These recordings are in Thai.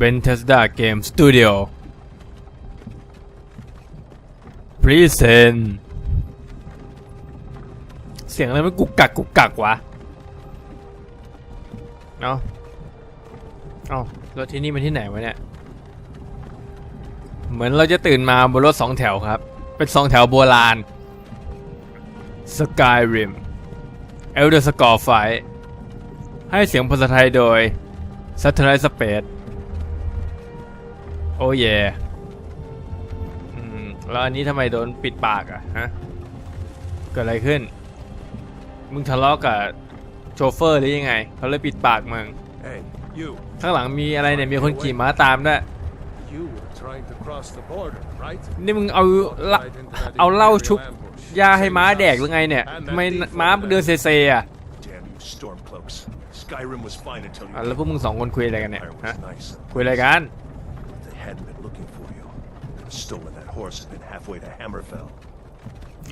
Bethesda Game Studio Present เสียงอะไรมันกุกกักกุกกักวะเนาะเอ้ารถที่นี่มันที่ไหนวะเนี่ย เหมือนเราจะตื่นมาบนรถสองแถวครับ เป็นสองแถวโบราณ Skyrim Elder Scrolls 5ให้เสียงภาษาไทยโดย Satellite Space อ้เย่อืมแล้วอันนี้ทำไมโดนปิดปากอะฮะ เกิดอะไรขึ้น มึงทะเลาะกับโชเฟอร์หรือยังไง เขาเลยปิดปากมึง Hey, you. ข้างหลังมีอะไรเนี่ย มีคนขี่ม้าตามด้วย You were trying to cross the border, right? นี่มึงเอาละ Right into that เอาเหล้าชุบ ambush. ยาให้ม้าแดกหรือไงเนี่ยทำไมม้ามึงเดินเซเซอะ Damn you, Stormcloaks. Skyrim was fine until you. อะแล้วพวกมึงสองคนคุยอะไรกันเนี่ย Empire ฮะ was nice. คุยอะไรกัน stolen that horse and been halfway to Hammerfell.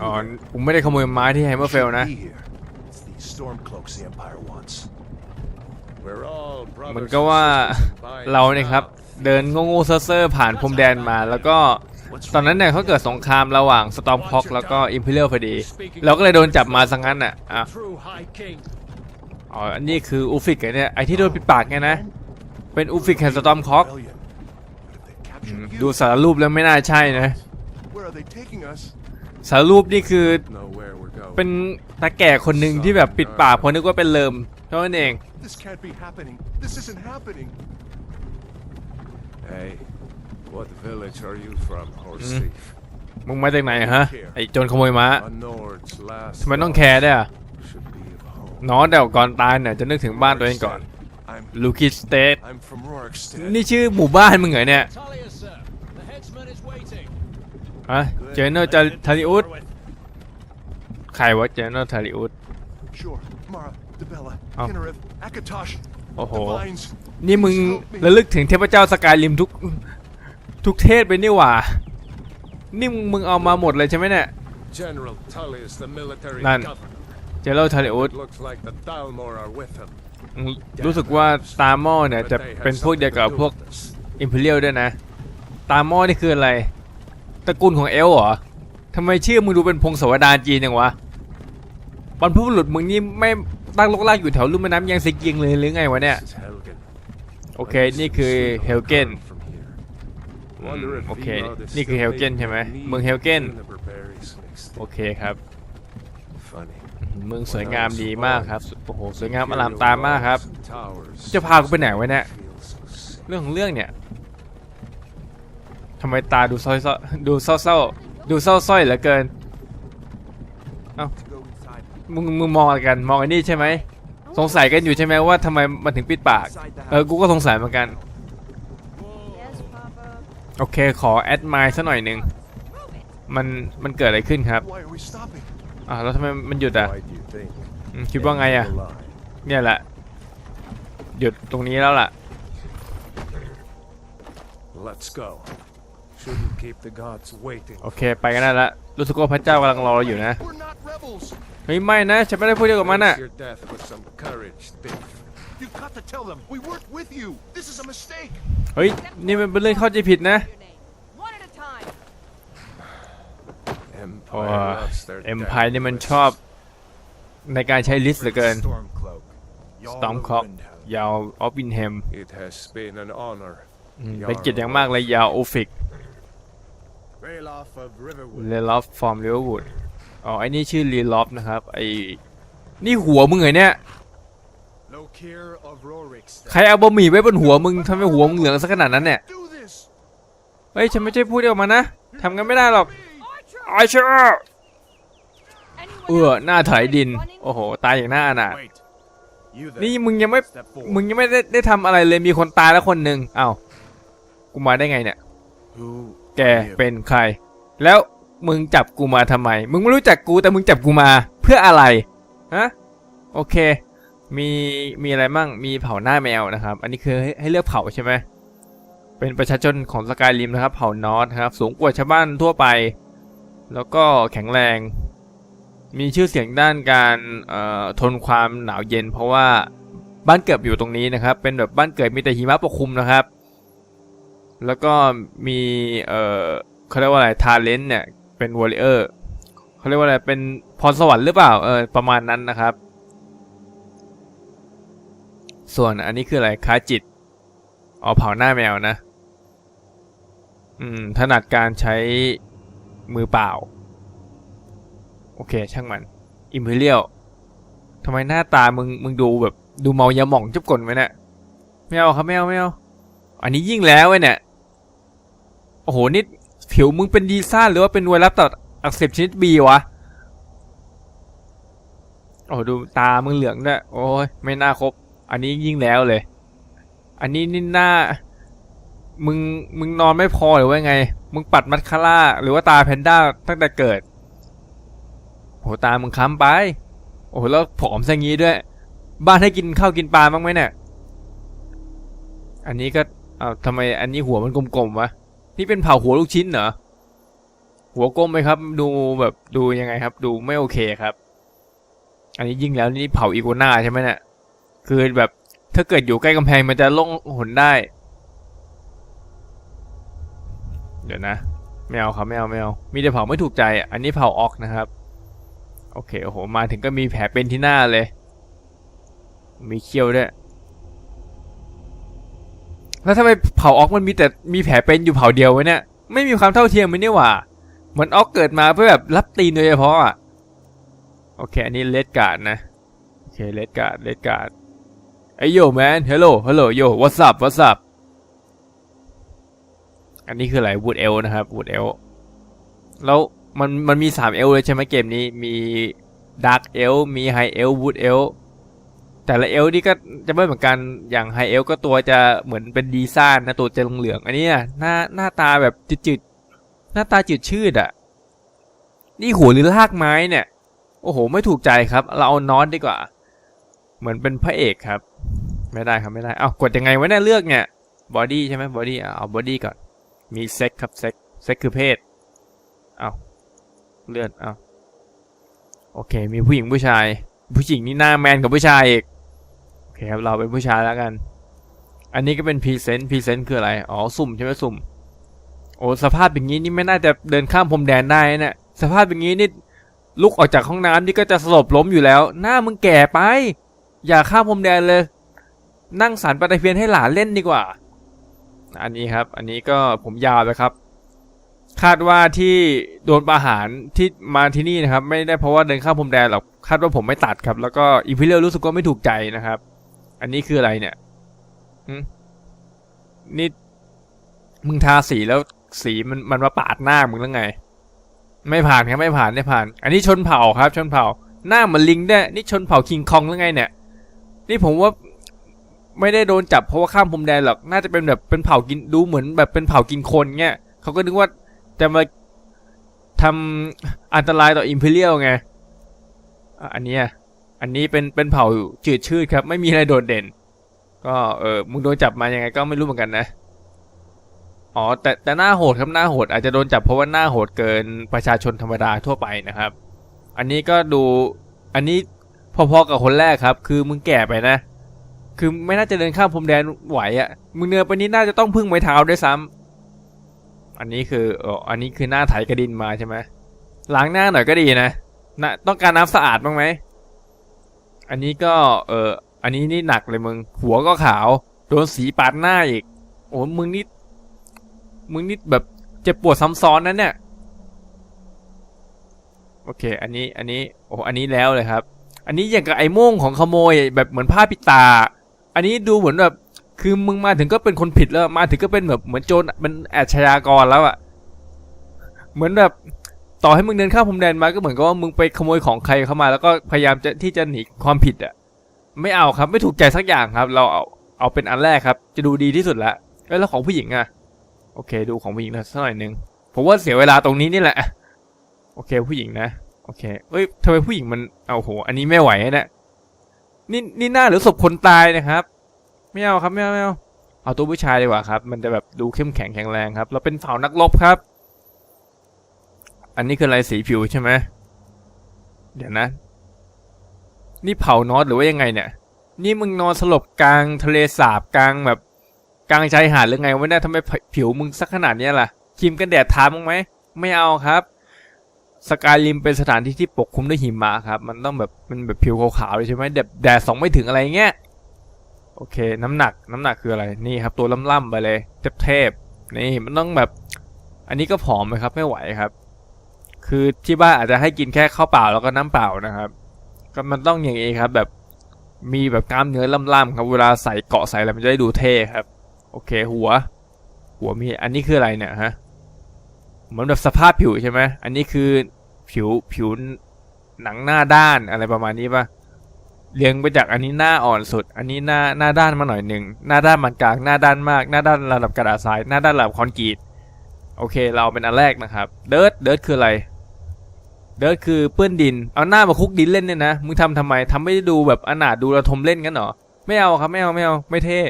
อ๋อกูไม่ได้ขโมยม้าที่ไฮเมอร์เฟลนะ Be here. It's these Stormcloaks the Empire wants. We're all เหมือน brothers ก็ว่า and sisters in by เราเนี่ยครับ now. เดินโง่ๆเซ่อๆผ่านพรมแดนมา แล้วก็ตอนนั้นเนี่ยเขาเกิดสงครามระหว่างสตอมคอกแล้วก็อิมพีเรียลพอดี เราก็เลยโดนจับมาสังงั้นอะอะ True High King. อ๋ออันนี้คืออูฟิกเหรอเนี่ยไอที่โดนปิดปากไงนะ เป็นอูฟิกแห่งสตอมคอก Rebellion. But if they captured ดู you, สารรูปแล้วไม่น่าใช่นะ where are they taking us? สารรูปนี่คือ Know where we're going. เป็นตาแก่คนหนึ่งที่แบบปิดปากเพราะนึกว่าเป็นเลิมเท่านั้นเอง This can't be happening. This isn't happening. Hey, what village are you from, horse Mm. thief? มึงมาจากไหนฮะ ไอโจรขโมยม้า A Nord's last ทำไมต้องแคร์ด้วยอะ should be of home. น้องเดี๋ยวก่อนตายเนี่ยจะนึกถึงบ้านตัวเองก่อน I'm ลูคิสเตท I'm from Rorikstead. นี่ชื่อหมู่บ้านมึงเหรอเนี่ย ฮะเจเนอร์ทาริอุสใครวะเจเนอร์ทาริอุส Sure. Mara, Debella, Oh. Kinnereth, Akatosh, Oh. Divines. นี่มึง Help me. ระลึกถึงเทพเจ้าสกายริมทุก ทุกเทศไปนี่หว่า นี่มึงมึงเอามาหมดเลยใช่ไหมเนี่ย General Tully is the military None. governor. เจเนอร์ทาริอุส It looks like the Dalmor are with him. รู้สึกว่าตาหม้อเนี่ยจะ But they had เป็นพวกเดียวกับ something to พวก do with this. อิมพีเรียลด้วยนะ ตาหม้อนี่คืออะไร ตระกูลของเอลเหรอทำไมชื่อมึงดูเป็นพงศาวดารจีนอย่างวะบรรพบุรุษมึงนี่ไม่ตั้งลกลากอยู่แถวลุ่มแม่น้ำยังซิกิงเลยหรือไงวะเนี่ย This is Helgen. โอเค นี่คือเฮลเกน From here. อืม Wonder if โอเค Vimod is นี่คือ still เฮลเกน making ใช่ไหม neat เมืองเฮลเกน juniper berries mixed โอ in. เคครับ Funny. เมืองสวยงามดีมากครับ โอ้โห สวยงามอลามตามมากครับ Imperial walls and towers จะพากูไปไหนวะเนี่ย feel so sick. เรื่องของเรื่องเนี่ย ทำไมตาดูเศร้าๆดูเศร้าๆดูเศร้าส้อยเหลือเกิน เอ้า มึงมึงมองอะไรกัน มองไอ้นี่ใช่ไหม สงสัยกันอยู่ใช่ไหมว่าทำไมมันถึงปิดปาก เออ กูก็สงสัยเหมือนกัน โอเค ขอแอดไมล์สักหน่อยหนึ่งมัน มันเกิดอะไรขึ้นครับ อ่าแล้วทำไมมันหยุดอะคิดว่าไงอะ เนี่ยแหละ หยุดตรงนี้แล้วล่ะ Let's go. โอเค ไปกันได้ละรู้สึกว่าพระเจ้ากำลังรอเราอยู่นะ We're not rebels. เฮ้ยไม่นะฉันไม่ได้พูดเดียวกับมันอะ Face your death with some courage, thief. You've got to tell them we weren't with you. This is a mistake. เฮ้ย นี่มันเป็นเรื่องเข้าใจผิดนะ Your name. One at a time. โอ้ Empire loves their เอ็มพายนี่มันชอบในการใช้ลิสต์เหลือเกิน Stormcloak. Storm Jarl of คอก Windhelm. ยาวออฟวินแฮม It has been an honor. เป็นเกียรติอย่างมากเลยยาวโอฟิก Ralof of Riverwood. เลลอฟฟอร์มลิเวอร์วูดอ๋อไอ้นี่ชื่อลีลอฟนะครับไอ้นี่หัวมึงเหรอเนี่ย Lokir of Rorikstead. ใครเอาบะหมี่ไว้บนหัวมึงทำไมหัวมึงเหลืองสักขนาดนั้นเนี่ย Do this. เฮ้ยฉันไม่ใช่พูดเดียวมานะทำกันไม่ได้หรอก Archer! ไอเชอร์ Anyone เออ else หน้าถอยดิน running? โอ้โห ตายอย่างหน้าอนาถ Wait. You นี่ there. มึงยังไม่ Step forward. มึงยังไม่ได้ได้ทำอะไรเลย มีคนตายแล้วคนหนึ่งอ้าวกูมาได้ไงเนี่ย Who แกเป็นใคร แล้วมึงจับกูมาทำไม มึงไม่รู้จักกูแต่มึงจับกูมาเพื่ออะไร ฮะ โอเค มีมีอะไรมั่ง มีเผ่าหน้าแมวนะครับ อันนี้คือให้ให้เลือกเผ่าใช่ไหม เป็นประชาชนของสกายริมนะครับ เผ่านอตครับ สูงกว่าชาวบ้านทั่วไป แล้วก็แข็งแรง มีชื่อเสียงด้านการเอ่อทนความหนาวเย็น เพราะว่าบ้านเกิดอยู่ตรงนี้นะครับ เป็นแบบบ้านเกิดมีแต่หิมะปกคลุมนะครับ แล้วก็มีเอ่อเขาเรียกว่าอะไรทาเลนต์เนี่ยเป็นวอลเลเยอร์เขาเรียกว่าอะไรเป็นพรสวรรค์หรือเปล่าเออประมาณนั้นนะครับ ส่วนอันนี้คืออะไรคาจิตอ๋อเผาหน้าแมวนะ อืมถนัดการใช้มือเปล่า โอเค ช่างมันอิมพีเรียลทำไมหน้าตามึงมึงดูแบบดูเมายาหม่องจุบกลนไว้เนี่ยไม่เอาครับไม่เอาไม่เอาอันนี้ยิ่งแล้วเว้ยเนี่ย โอ้โหนี่ผิวมึงเป็นดีซ่าหรือว่าเป็นไวรัสตัดอักเสบชนิดบีวะ โอ้ดูตามึงเหลืองด้วยโอ้ยไม่น่าครบ อันนี้ยิ่งแล้วเลย อันนี้นี่หน้า มึงมึงนอนไม่พอหรือว่าไง มึงปัดมัสคาร่าหรือว่าตาแพนด้าตั้งแต่เกิดโหตามึงค้ำไป โอ้แล้วผอมซะงี้ด้วย บ้านให้กินข้าวกินปลาบ้างไหมเนี่ย อันนี้ก็เอาทำไมอันนี้หัวมันกลมๆวะ นี่เป็นเผาหัวลูกชิ้นเหรอ หัวกลมไหมครับ ดูแบบดูยังไงครับ ดูไม่โอเคครับ อันนี้ยิ่งแล้วนี่เผาอีโกน่าใช่ไหมเนี่ย คือแบบถ้าเกิดอยู่ใกล้กำแพงมันจะล่องหนได้ เดี๋ยวนะไม่เอาครับไม่เอาไม่เอามีแต่เผาไม่ถูกใจอะอันนี้เผาออกนะครับ โอเคโอ้โหมาถึงก็มีแผลเป็นที่หน้าเลย มีเขี้ยวด้วย แล้วทำไมเผาออกมันมีแต่มีแผลเป็นอยู่เผาเดียวไว้เนี่ยไม่มีความเท่าเทียมมันนี่หว่าเหมือนออกเกิดมาเพื่อแบบรับตีนโดยเฉพาะอะโอเค อันนี้เลดการ์ดนะโอเคเลดการ์ดเลดการ์ดไอโยแมนฮัลโหลฮัลโหลโย what's up what's up อันนี้คืออะไรวูดเอลนะครับวูดเอลแล้วมันมันมีสามเอลเลยใช่ไหมเกมนี้มีดาร์กเอลมีไฮเอลวูดเอล แต่ละเอลนี่ก็จะไม่เหมือนกันอย่างไฮเอลก็ตัวจะเหมือนเป็นดีซ่านนะตัวจะเหลืองๆอันนี้นะหน้าหน้าตาแบบจืดๆหน้าตาจืดชืดอะ นี่หัวหรือลากไม้เนี่ย โอ้โห ไม่ถูกใจครับ เราเอานอตดีกว่า เหมือนเป็นพระเอกครับ ไม่ได้ครับไม่ได้เอากดยังไงวะเนี่ยเลือกเนี่ยบอดี้ใช่ไหมบอดี้เอาบอดี้ก่อนมีเซ็กครับเซ็กเซ็กคือเพศเอาเลื่อนเอาโอเค มีผู้หญิงผู้ชาย ผู้หญิงนี่หน้าแมนกับผู้ชายอีก คครับเราเป็นผู้ชายแล้วกัน อันนี้ก็เป็นพรีเซนต์พรีเซนต์คืออะไร อ๋อ สุ่มใช่ไหมสุ่ม โอ้สภาพอย่างนี้นี่ไม่น่าจะเดินข้ามพรมแดนได้นะเนี่ยสภาพอย่างนี้นี่ลุกออกจากห้องน้ำนี่ก็จะสลบล้มอยู่แล้ว หน้ามึงแก่ไป อย่าข้ามพรมแดนเลย นั่งสารปฏิเพียนให้หลานเล่นดีกว่า อันนี้ครับ อันนี้ก็ผมยาวเลยครับ คาดว่าที่โดนประหารที่มาที่นี่นะครับ ไม่ได้เพราะว่าเดินข้ามพรมแดนหรอกคาดว่าผมไม่ตัดครับ แล้วก็อีพิเรียลรู้สึกว่าไม่ถูกใจนะครับ อันนี้คืออะไรเนี่ยนี่มึงทาสีแล้วสีมันมันมาปาดหน้ามึงแล้วไง ไม่ผ่านครับไม่ผ่านไม่ผ่าน อันนี้ชนเผ่าครับ ชนเผ่า หน้ามือนลิงได้นี่ชนเผ่าคิงคองแล้วไง เนี่ย นี่ผมว่าไม่ได้โดนจับเพราะว่าข้ามพรมแดนหรอก น่าจะเป็นแบบเป็นเผ่ากินดูเหมือนแบบเป็นเผ่ากินคนเงี้ยเขาก็นึกว่าจะมาทำอันตรายต่ออิมพีเรียลไงอันนี้ อันนี้เป็นเป็นเผ่าจืดชืดครับ ไม่มีอะไรโดดเด่น ก็เออมึงโดนจับมายังไงก็ไม่รู้เหมือนกันนะอ๋อแต่แต่หน้าโหดครับหน้าโหดอาจจะโดนจับเพราะว่าหน้าโหดเกินประชาชนธรรมดาทั่วไปนะครับ อันนี้ก็ดูอันนี้พอๆกับคนแรกครับ คือมึงแก่ไปนะ คือไม่น่าจะเดินข้ามพรมแดนไหวอะ่ะมึงเดินไปนี้น่าจะต้องพึ่งไม้เท้าด้วยซ้ำอันนี้คืออ๋ออันนี้คือหน้าไถกระดินมาใช่ไหมล้างหน้าหน่อยก็ดีนะนะต้องการน้ำสะอาดบ้างไหม อันนี้ก็เอออันนี้นี่หนักเลยมึง หัวก็ขาว โดนสีปาดหน้าอีก โอ้มึงนี่ มึงนี่แบบเจ็บปวดซ้ำซ้อนนั้นเนี่ย โอเค อันนี้ อันนี้ โอ้ อันนี้แล้วเลยครับ อันนี้อย่างกับไอ้ม่งของขโมย แบบเหมือนผ้าปิดตา อันนี้ดูเหมือนแบบ คือมึงมาถึงก็เป็นคนผิดแล้ว มาถึงก็เป็นแบบเหมือนโจรเป็นอาชญากรแล้วอะเหมือนแบบ ต่อให้มึงเดินข้ามพรมแดนมาก็เหมือนกับว่ามึงไปขโมยของใครเข้ามา แล้วก็พยายามจะที่จะหนีความผิดอะไม่เอาครับไม่ถูกใจสักอย่างครับ เราเอาเอาเป็นอันแรกครับ จะดูดีที่สุดละเอ้ยแล้วของผู้หญิงอะโอเค ดูของผู้หญิงสักหน่อยนึงผมว่าเสียเวลาตรงนี้นี่แหละโอเคผู้หญิงนะโอเคเอ้ยทำไมผู้หญิงมันเอาโห อันนี้ไม่ไหวนะนี่นี่นี่หน้าหรือศพคนตายนะครับไม่เอาครับไม่เอาไม่เอาเอาตัวผู้ชายดีกว่าครับ มันจะแบบดูเข้มแข็งแข็งแรงครับ เราเป็นเผ่านักรบครับ อันนี้คือลายสีผิวใช่ไหมเดี๋ยวนะ นี่เผานอตหรือว่ายังไงเนี่ย นี่มึงนอนสลบกลางทะเลสาบกลางแบบ กลางชายหาดหรือไงวะเนี่ยทำไมผิวมึงสักขนาดนี้ล่ะครีมกันแดดทามั้งไหมไม่เอาครับสกายริมเป็นสถานที่ที่ปกคลุมด้วยหิมะครับ มันต้องแบบมันแบบผิวขาวๆเลยใช่ไหมแดดแดดสองไม่ถึงอะไรเงี้ยโอเค น้ำหนักน้ำหนักคืออะไรนี่ครับ ตัวล่ำๆไปเลยเทพๆนี่มันต้องแบบ อันนี้ก็ผอมไหมครับไม่ไหวครับ คือที่บ้านอาจจะให้กินแค่ข้าวเปล่าแล้วก็น้ำเปล่านะครับ ก็มันต้องอย่างนี้ครับ แบบมีแบบกล้ามเนื้อล่ำๆครับเวลาใส่เกาะใส่อะไรมันจะได้ดูเท่ครับ โอเค หัว หัวมีอันนี้คืออะไรเนี่ยฮะเหมือนแบบสภาพผิวใช่ไหมอันนี้คือผิวผิวหนังหน้าด้านอะไรประมาณนี้ปะเรียงไปจากอันนี้หน้าอ่อนสุด อันนี้หน้าหน้าด้านมาหน่อยหนึ่งหน้าด้านมันกลางหน้าด้านมาก หน้าด้านระดับกระดาษทรายหน้าด้านระดับคอนกรีตโอเค เราเป็นอันแรกนะครับเดิร์ดเดิร์ดคืออะไร เดิร์ดคือเปื้อนดิน เอาหน้ามาคุกดินเล่นเนี่ยนะ มึงทำทำไมทำไม่ได้ดูแบบอนาถดูระทมเล่นกันหรอ ไม่เอาครับไม่เอาไม่เอาไม่เท่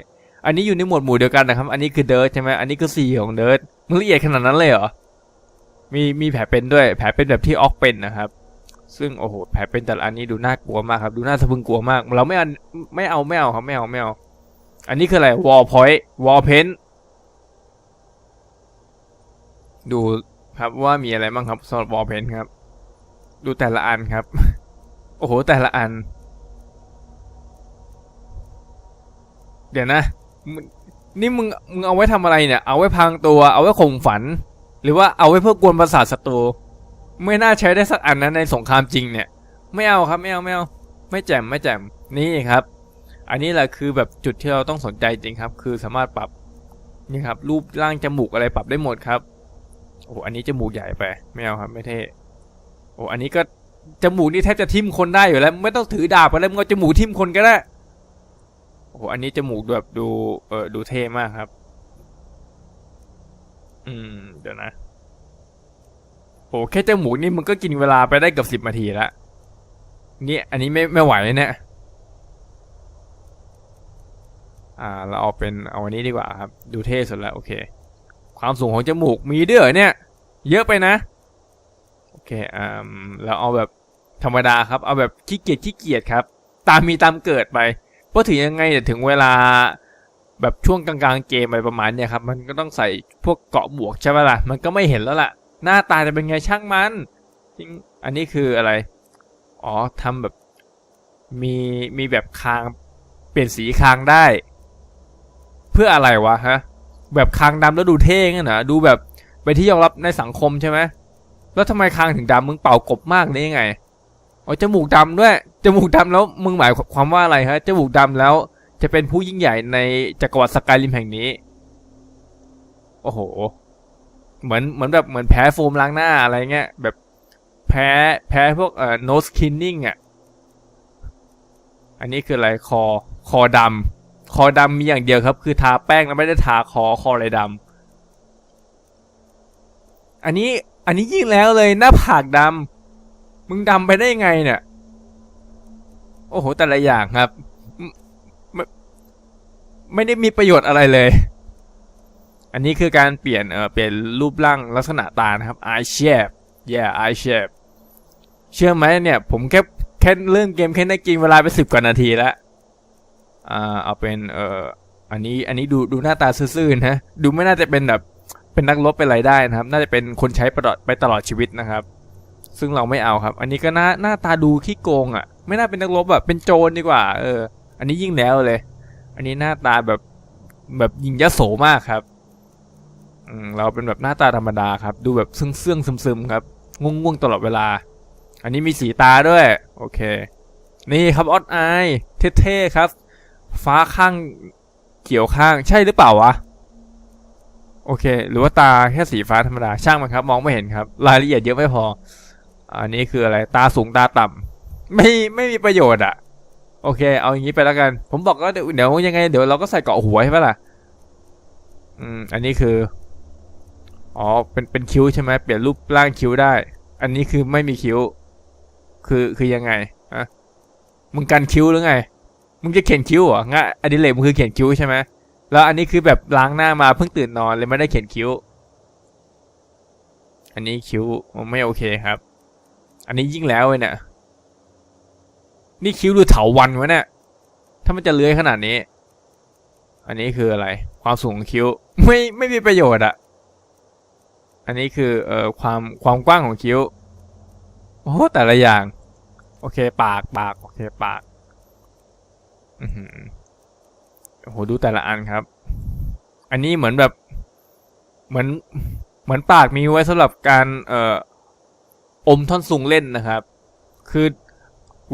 อันนี้อยู่ในหมวดหมู่เดียวกันนะครับ อันนี้คือเดิร์ดใช่ไหมอันนี้คือสีของเดิร์ดมึงละเอียดขนาดนั้นเลยเหรอ มีมีแผลเป็นด้วย แผลเป็นแบบที่ออกเป็นนะครับ ซึ่งโอ้โหแผลเป็นแต่ละอันนี้ดูน่ากลัวมากครับ ดูน่าสะพรึงกลัวมาก เราไม่เอาไม่เอาไม่เอาครับไม่เอาไม่เอา อันนี้คืออะไรวอลพอยต์วอลเพนดูครับว่ามีอะไรบ้างครับสำหรับวอลเพนครับ ดูแต่ละอันครับ โอ้โห แต่ละอัน เดี๋ยวนะ นี่มึง มึงเอาไว้ทำอะไรเนี่ย เอาไว้พรางตัว เอาไว้ข่มฝัน หรือว่าเอาไว้เพื่อกวนประสาทศัตรู ไม่น่าใช้ได้สักอันนะในสงครามจริงเนี่ย ไม่เอาครับ ไม่เอา ไม่เอา ไม่แจ่ม ไม่แจ่ม นี่ครับ อันนี้แหละคือแบบจุดที่เราต้องสนใจจริงครับ คือสามารถปรับ นี่ครับ รูปร่างจมูกอะไรปรับได้หมดครับ โอ้โหอันนี้จมูกใหญ่ไป ไม่เอาครับ ไม่เท่ อ้อันนี้ก็จมูกนี่แทบจะทิ่มคนได้อยู่แล้ว ไม่ต้องถือดาบอะไรมึงเอาจมูกทิ่มคนก็ได้โอ้โหอันนี้จมูกแบบดูเออดูเท่มากครับ อืม เดี๋ยวนะโอ้แค่จมูกนี่มึงก็กินเวลาไปได้เกือบสิบนาทีละนี่อันนี้ไม่ไม่ไหวเนี่ยอ่า เราเอาเป็นเอาอันนี้ดีกว่าครับ ดูเท่สุดแล้วโอเค ความสูงของจมูกมีเด้อเนี่ย เยอะไปนะ เคอ่าเราเอาแบบธรรมดาครับ เอาแบบขี้เกียจขี้เกียจครับ ตามมีตามเกิดไปเพราะถึงยังไงเนี่ยถึงเวลาแบบช่วงกลางๆเกมอะไรประมาณเนี่ยครับ มันก็ต้องใส่พวกเกาะบวกใช่ไหมล่ะ มันก็ไม่เห็นแล้วล่ะ หน้าตาจะเป็นไงช่างมันจริงอันนี้คืออะไร อ๋อทำแบบมีมีแบบคางเปลี่ยนสีคางได้ เพื่ออะไรวะฮะ แบบคางดำแล้วดูเท่งั้นเหรอดูแบบเป็นที่ยอมรับในสังคมใช่ไหม แล้วทำไมคางถึงดำมึงเป่ากบมากได้ยังไงอ๋อจมูกดำด้วยจมูกดำแล้วมึงหมายความว่าอะไรฮะจมูกดำแล้วจะเป็นผู้ยิ่งใหญ่ในจักรวรรดิสกายริมแห่งนี้ โอ้โห เหมือนเหมือนแบบเหมือนแพ้โฟมล้างหน้าอะไรเงี้ยแบบแพ้แพ้พวกเอ่อ nose cleaning อะ อันนี้คืออะไรคอคอดำคอดำมีอย่างเดียวครับ คือทาแป้งแล้วไม่ได้ทาคอคอเลยดำอันนี้ อันนี้ยิ่งแล้วเลยหน้าผากดำมึงดำไปได้ไงเนี่ย โอ้โห แต่ละอย่างครับ ไม่ไม่ได้มีประโยชน์อะไรเลย อันนี้คือการเปลี่ยนเออเปลี่ยนรูปร่างลักษณะตานะครับ eye shape yeah eye shape เชื่อไหมเนี่ย ผมแค่แค่เรื่องเกมแค่ได้กินเวลาไปสิบกว่านาทีแล้วอ่าเอาเป็นเอออันนี้อันนี้ดูดูหน้าตาซื่อๆนะ ดูไม่น่าจะเป็นแบบ เป็นนักรบเป็นอะไรได้นะครับ น่าจะเป็นคนใช้ประดไปตลอดชีวิตนะครับ ซึ่งเราไม่เอาครับ อันนี้ก็หน้าหน้าตาดูขี้โกงอะ่ะ ไม่น่าเป็นนักรบแบบเป็นโจรดีกว่า เออ อันนี้ยิ่งแล้วเลย อันนี้หน้าตาแบบแบบยิงยโสมากครับอืมเราเป็นแบบหน้าตาธรรมดาครับ ดูแบบเสื่องๆซึมๆครับง่วงๆตลอดเวลา อันนี้มีสีตาด้วย โอเค นี่ครับออดไอเท่ๆครับ ฟ้าข้างเขียวข้างใช่หรือเปล่าวะ โอเค หรือว่าตาแค่สีฟ้าธรรมดาช่างมันครับ มองไม่เห็นครับ รายละเอียดเยอะไม่พอ อันนี้คืออะไรตาสูงตาต่ำไม่ไม่มีประโยชน์อะโอเค เอาอย่างนี้ไปแล้วกัน ผมบอกว่าเดี๋ยวเดี๋ยวยังไงเดี๋ยวเราก็ใส่เกาะหัวใช่ไหมล่ะอืมอันนี้คืออ๋อเป็นเป็นคิ้วใช่ไหมเปลี่ยนรูปร่างคิ้วได้ อันนี้คือไม่มีคิ้ว คือคือยังไงอะมึงกันคิ้วหรือไงมึงจะเขียนคิ้วเหรองะอดิเรกมึงคือเขียนคิ้วใช่ไหม แล้วอันนี้คือแบบล้างหน้ามาเพิ่งตื่นนอนเลยไม่ได้เขียนคิ้ว อันนี้คิ้วไม่โอเคครับ อันนี้ยิ่งแล้วเลยเนี่ยนี่คิ้วหรือเถาวันวะเนี่ยถ้ามันจะเลื้อยขนาดนี้ อันนี้คืออะไร ความสูงของคิ้วไม่ไม่มีประโยชน์อะอันนี้คือเอ่อความความกว้างของคิ้วโอ้แต่ละอย่าง โอเค ปากปากโอเคปาก อือ โหดูแต่ละอันครับ อันนี้เหมือนแบบ เหมือน เหมือนปากมีไว้สำหรับการ เอ่อ อมท่อนซุงเล่นนะครับ คือ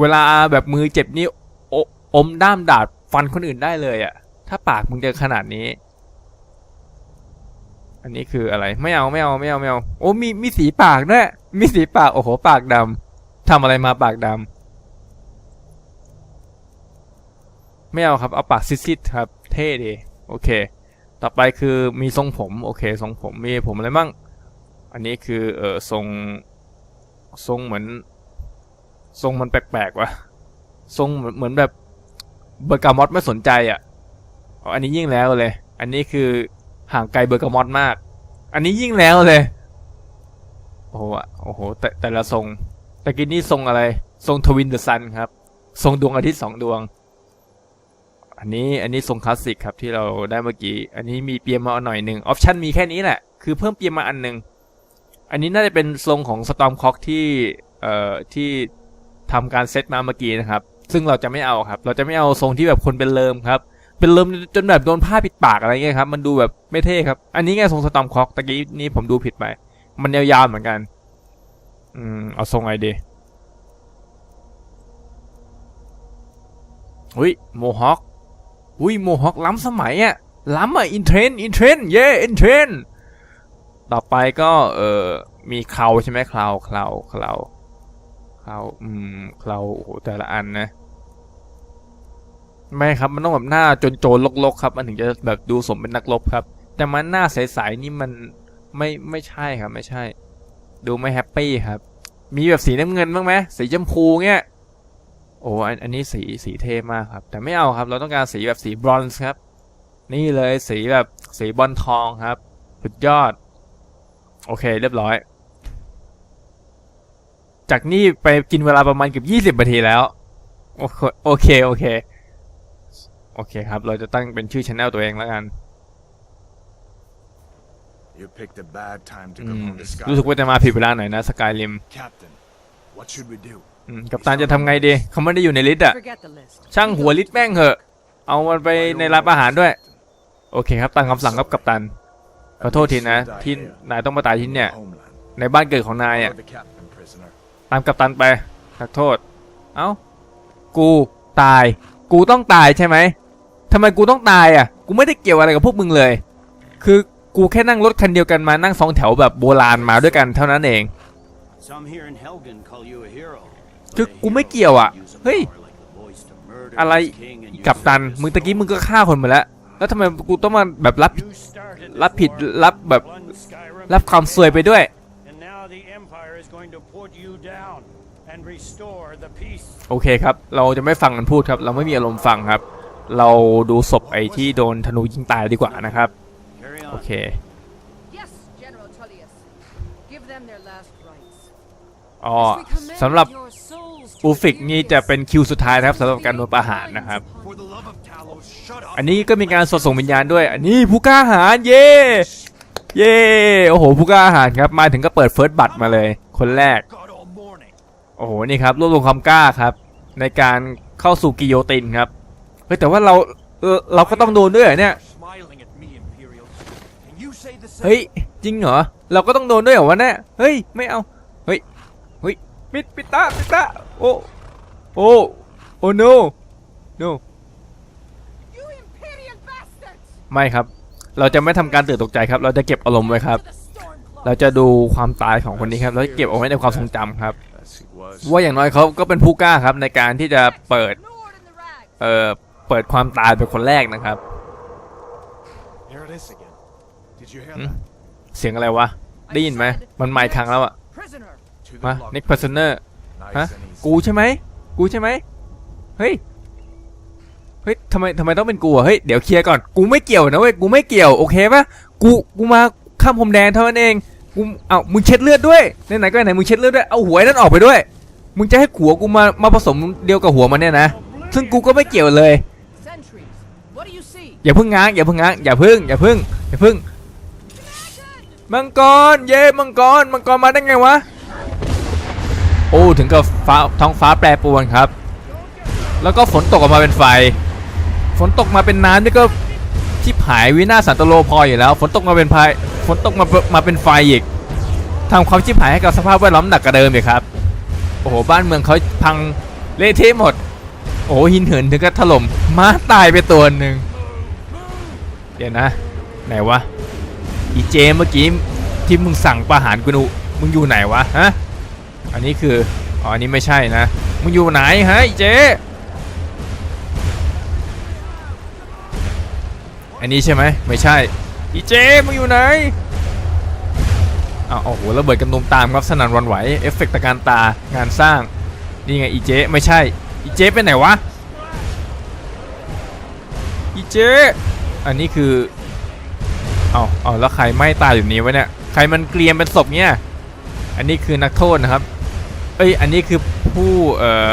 เวลาแบบมือเจ็บนี่ออมด้ามดาดฟันคนอื่นได้เลยอะถ้าปากมึงจะขนาดนี้ อันนี้คืออะไร ไม่เอาไม่เอาไม่เอาไม่เอา โอ้มีมีสีปากด้วยมีสีปาก โอ้โห ปากดำทำอะไรมาปากดำ ไม่เอาครับ เอาปากซิดๆครับ เท่ดี โอเค ต่อไปคือมีทรงผม โอเค ทรงผม มีผมอะไรบ้างอันนี้คือ เออทรง ทรงเหมือน ทรงมันแปลกๆวะทรงเหมือนเหมือนแบบเบอร์กามอตไม่สนใจอะ อันนี้ยิ่งแล้วเลย อันนี้คือห่างไกลเบอร์กามอตมาก อันนี้ยิ่งแล้วเลย โอ้โห โอ้โห แต่แต่ละทรง ตะกี้นี่ทรงอะไร ทรงทวินเดอะซันครับ ทรงดวงอาทิตย์สองดวง อันนี้อันนี้ทรงคลาสสิกครับที่เราได้เมื่อกี้ อันนี้มีเปียมาหน่อยหนึ่งออปชันมีแค่นี้แหละ คือเพิ่มเปียมาอันหนึ่งอันนี้น่าจะเป็นทรงของสตอมคอกที่เอ่อที่ทำการเซตมาเมื่อกี้นะครับ ซึ่งเราจะไม่เอาครับ เราจะไม่เอาทรงที่แบบคนเป็นเลิมครับ เป็นเลิมจนแบบโดนผ้าปิดปากอะไรเงี้ยครับ มันดูแบบไม่เท่ครับ อันนี้ไงทรงสตอมคอกตะกี้นี้ผมดูผิดไป มันยาวๆเหมือนกัน อืม เอาทรงอะไรดีอุ้ยโมฮอค อุ้ยโมฮอคล้ำสมัยอะล้ำอะอินเทรนอินเทรนเย่อินเทรนต่อไปก็เออมีเคราใช่ไหมเคราเคราเคราเคราอืมเคราโอ้โหแต่ละอันนะไม่ครับมันต้องแบบหน้าจนโจนๆลกๆครับ มันถึงจะแบบดูสมเป็นนักรบครับ แต่มันหน้าใสๆนี่มันไม่ไม่ใช่ครับไม่ใช่ ดูไม่แฮปปี้ครับ มีแบบสีน้ำเงินบ้างไหมสีชมพูเงี้ย โอ้อันอันนี้สีสีเท่มากครับ แต่ไม่เอาครับ เราต้องการสีแบบสีบรอนซ์ครับ นี่เลยสีแบบสีบอลทองครับสุดยอด โอเค เรียบร้อย จากนี่ไปกินเวลาประมาณเกือบยี่สิบนาทีแล้ว โอเค โอเค โอเค โอเคครับ เราจะตั้งเป็นชื่อช anel ตัวเองแล้วกัน You picked a bad time to อื come ม home to Sky. รู้สึกว่าจะมาผิดเวลาหน่อยนะสกายริม Captain, what should we do? กับตานจะทำไงดีเขาไม่ได้อยู่ในลิสต์อะ Forget the list. ช่างหัวลิสต์แม่งเหอะ เอามันไปในร้านอาหารด้วย โอเคครับตามคำสั่งครับกับตัน ขอโทษทีนะ ที่นายต้องมาตายที่เนี่ย Homeland. ในบ้านเกิดของนายอะ Or the captain prisoner. ตามกัปตันไปนักโทษ เอ้า กูตาย กูต้องตายใช่ไหมทำไมกูต้องตายอะ กูไม่ได้เกี่ยวอะไรกับพวกมึงเลย คือกูแค่นั่งรถคันเดียวกันมานั่งสองแถวแบบโบราณมาด้วยกันเท่านั้นเอง Some here in Helgen call you a hero. คือกูไม่เกี่ยวอะ เฮ้ย อะไรกับตัน มึงตะกี้มึงก็ฆ่าคนไปแล้ว แล้วทำไมกูต้องมาแบบรับ รับผิด รับแบบ รับความซวยไปด้วย โอเคครับ เราจะไม่ฟังมันพูดครับ เราไม่มีอารมณ์ฟังครับ เราดูศพไอ้ที่โดนธนูยิงตายดีกว่านะครับ โอเค Yes, General Tullius. Give them their last rites. อ๋อ As we commend สำหรับ your souls to อูฟิก the นี่จะเป็น furious คิวสุดท้ายนะครับสำหรับการโดนประหารนะครับ For the love of Talos, shut up. อันนี้ก็มีการสดส่งวิญญาณด้วย อันนี้ผู้กล้าหาญเย่เย่โอ้โหผู้กล้าหาญครับ มาถึงก็เปิดเฟิร์สบัตรมาเลย คนแรก God all morning. โอ้โหนี่ครับรวบรวมความกล้าครับ ในการเข้าสู่กิโยตินครับ เฮ้ยแต่ว่าเราเออเราก็ต้องโดนด้วยเหรอเนี่ย Smiling at me, Imperials. Can you say the same? เฮ้ยจริงเหรอเราก็ต้องโดนด้วยเหรอวะเนี่ยเฮ้ยไม่เอาเฮ้ยเฮ้ย ปิดปิดตาปิดตาโอ้โอ้โอ้ no no You Imperial bastards! ไม่ครับ เราจะไม่ทำการตื่นตกใจครับ เราจะเก็บอารมณ์ไว้ครับ To the Stormclaw! เราจะดูความตายของคนนี้ครับแล้วเก็บเอาไว้ในความทรงจำครับ Yes, he was. ว่าอย่างน้อยเขาก็เป็นผู้กล้าครับในการที่จะเปิด Ignored in the rags! เอ่อเปิดความตายเป็นคนแรกนะครับ Here it is again. Did you hear Hmm? that? เสียงอะไรวะได้ยินไหมมันไม่ครั้งแล้วอะ Prisoner! To มา the นิก log. เพอร์เซเนอร์ Nice ฮะ and easy. กูใช่ไหม กูใช่ไหม เฮ้ย เฮ้ยทำไมทำไมต้องเป็นกูอะเฮ้ย เดี๋ยวเคลียร์ก่อน กูไม่เกี่ยวนะเว้ย กูไม่เกี่ยว โอเคปะกู กูมาข้ามพรมแดนเท่านั้นเอง กู เอ้า มึงเช็ดเลือดด้วย ไหนๆก็ไหน มึงเช็ดเลือดด้วย เอาหัวไอ้นั่นออกไปด้วย มึงจะให้หัวกูมา มาผสมเดียวกับหัวมันเนี่ยนะ ซึ่งกูก็ไม่เกี่ยวเลย Sentries! What do you see? อย่าเพึ่งง้างอย่าเพึ่งง้างอย่าเพึ่ง อย่าเพึ่ง อย่าเพึ่ง มังกร เย่มังกร มังกรมาได้ไงวะโอ้ถึงกับฟ้าท้องฟ้าแปรปรวนครับ แล้วก็ฝนตกออกมาเป็นไฟ ฝนตกมาเป็นน้ำนี่ก็ชิบหายวินาสันตโลพออยู่แล้ว ฝนตกมาเป็นพายฝนตกมามาเป็นไฟอีกทำความชิบหายให้กับสภาพแวดล้อมหนักกว่าเดิมอีกครับโอ้โหบ้านเมืองเขาพังเละเทะหมด โอ้โหหินเหินถึงกับถล่มม้าตายไปตัวหนึ่งเดี๋ยวนะ ไหนวะอีเจเมื่อกี้ที่มึงสั่งประหารกูนูมึงอยู่ไหนวะฮะ อันนี้คือ อ๋อ อันนี้ไม่ใช่นะ มึงอยู่ไหนฮะเจอันนี้ใช่ไหม ไม่ใช่ อีเจมึงอยู่ไหนอ้าวโอ้โหระเบิดกำนุมตามครับสนั่นวันไหว เอฟเฟกต์ตะการตางานสร้าง นี่ไงอีเจไม่ใช่ อีเจไปไหนวะ อีเจอันนี้คือเอาเอาแล้วใครไม่ตายอยู่นี้วะเนี่ย ใครมันเกรียมเป็นศพเนี่ย อันนี้คือนักโทษนะครับ เอ้ยอันนี้คือผู้เอ่อ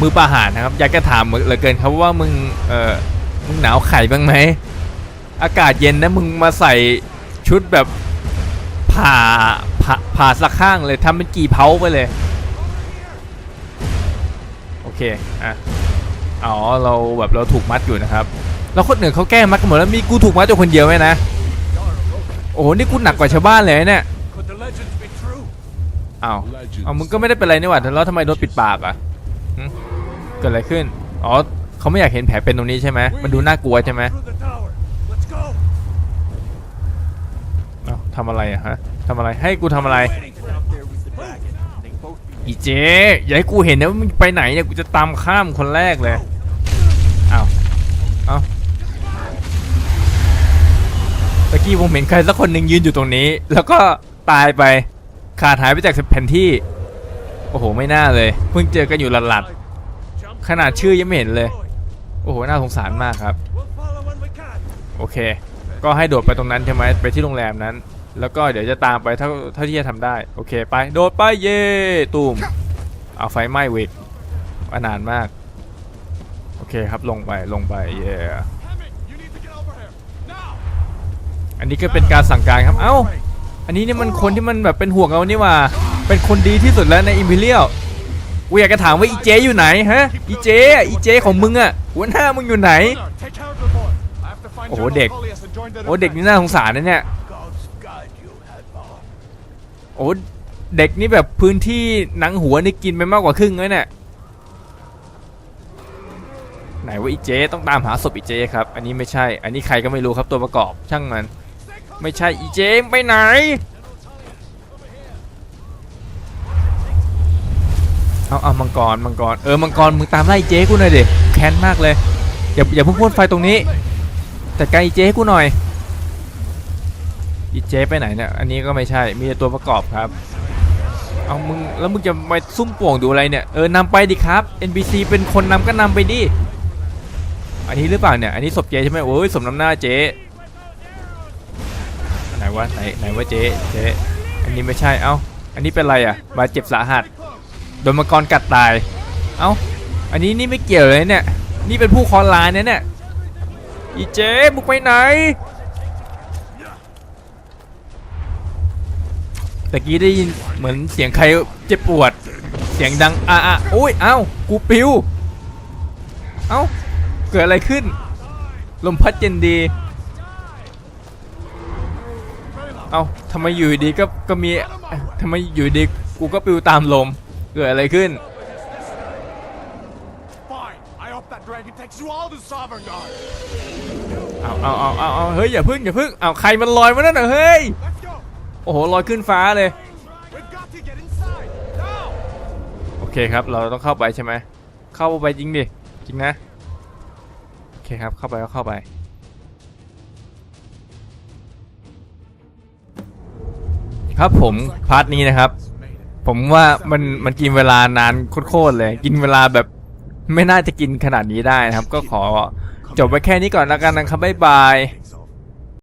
มือประหารนะครับอยากจะถามเหลือเกินครับว่ามึงเอ่อมึงหนาวไข่บ้างไหมอากาศเย็นนะมึงมาใส่ชุดแบบผ่าผ่าผ่าสักข้างเลยทำเป็นกี่เผาไปเลยโอเคอะอ๋อเราแบบเราถูกมัดอยู่นะครับแล้วคนอื่นเขาแก้มัดกันหมดแล้วมีกูถูกมัดอยู่คนเดียวไหมนะโอ้โหนี่กูหนักกว่าชาวบ้านเลยนะเนี่ย Could the legends be true? อ้าวเอามึงก็ไม่ได้เป็นไรนี่หว่าแล้วทำไมโดนปิดปากอะเกิดอะไรขึ้น อ๋อเขาไม่อยากเห็นแผลเป็นตรงนี้ใช่ไหมมันดูน่ากลัวใช่ไหมเอาทำอะไรอะฮะทำอะไร ให้กูทำอะไร อีเจ๊อย่าให้กูเห็นนะว่ามึงไปไหนเนี่ย กูจะตามข้ามคนแรกเลยเอ้าเอ้าตะกี้ผมเห็นใครสักคนหนึ่งยืนอยู่ตรงนี้ แล้วก็ตายไป ขาดหายไปจากแผนที่ โอ้โห ไม่น่าเลย เพิ่งเจอกันอยู่หลัดๆ ขนาดชื่อยังไม่เห็นเลย โอ้โห น่าสงสารมากครับ โอเค ก็ให้โดดไปตรงนั้นใช่ไหมไปที่โรงแรมนั้น แล้วก็เดี๋ยวจะตามไปเท่าเท่าที่จะทำได้ โอเค ไป โดดไป เย่ตูมเอาไฟไหม้เวกว่านานมาก โอเคครับ ลงไป ลงไป เย่ yeah. อันนี้ก็เป็นการสั่งการครับ เอ้า อันนี้นี่มันคนที่มันแบบเป็นห่วงเรานี่ว่า เป็นคนดีที่สุดแล้วในอิมพีเรียลกูอยากจะถามว่าอีเจอยู่ไหนฮะอีเจอะอีเจของมึงอะหัวหน้ามึงอยู่ไหน Brother, take care of the boy. I have to find Oh, General Dick. Tullius and join the โอ้เด็กนี่น่าสงสารนะเนี่ยโอ้เด็กนี่แบบพื้นที่หนังหัวนี่กินไปมากกว่าครึ่งเลยเนี่ยไหนว่าอีเจต้องตามหาศพอีเจครับ อันนี้ไม่ใช่ อันนี้ใครก็ไม่รู้ครับตัวประกอบช่างมัน ไม่ใช่อีเจไปไหน เอาเอามังกรมังกรเออมังกรมึงตามไล่เจ๊กูหน่อยดิแค้นมากเลยอย่าอย่าเพิ่งพ่นไฟตรงนี้จัดการอีเจให้กูหน่อยอีเจ๊ไปไหนเนี่ยอันนี้ก็ไม่ใช่มีแต่ตัวประกอบครับเอามึงแล้วมึงจะมาซุ่มป่วงดูอะไรเนี่ยเออนำไปดิครับ NPC เป็นคนนำก็นำไปดิอันนี้หรือเปล่าเนี่ยอันนี้ศพเจ๊ใช่ไหมโอ้ยสมน้ำหน้าเจ๊ ไหนวะไหนไหนวะเจ๊เจ๊อันนี้ไม่ใช่เอ้าอันนี้เป็นไรอะบาดเจ็บสาหัสโดนมังกรกัดตายเอ้าอันนี้นี่ไม่เกี่ยวเลยเนี่ยนี่เป็นผู้คอลายเนี่ยเนี่ยอีเจ๊บุกไปไหนตะกี้ได้ยินเหมือนเสียงใครเจ็บปวด เสียงดังอะอะโอ้ยเอ้ากูปิวเอ้าเกิดอะไรขึ้น ลมพัดเย็นดี เอ้าทำไมอยู่ดีก็ก็มีทำไมอยู่ดีกูก็ปิวตามลม เกิดอะไรขึ้น Fine. I hope that dragon takes you all to Sovngarde. เอาเอาเอาเอาเอาเฮ้ยอย่าพึ่งอย่าพึ่งเอาใครมันลอยมานั่นน่ะเฮ้ย Let's go. โอ้โหลอยขึ้นฟ้าเลย We've got to get inside. Now. โอเคครับเราต้องเข้าไปใช่ไหม เข้าไปจริงดิ จริงนะ โอเคครับเข้าไปก็เข้าไป ครับผมพาร์ทนี้นะครับ ผมว่ามันมันกินเวลานานโคตรๆเลย กินเวลาแบบไม่น่าจะกินขนาดนี้ได้นะครับ ก็ขอจบไว้แค่นี้ก่อนแล้วกันนะครับบ๊ายบาย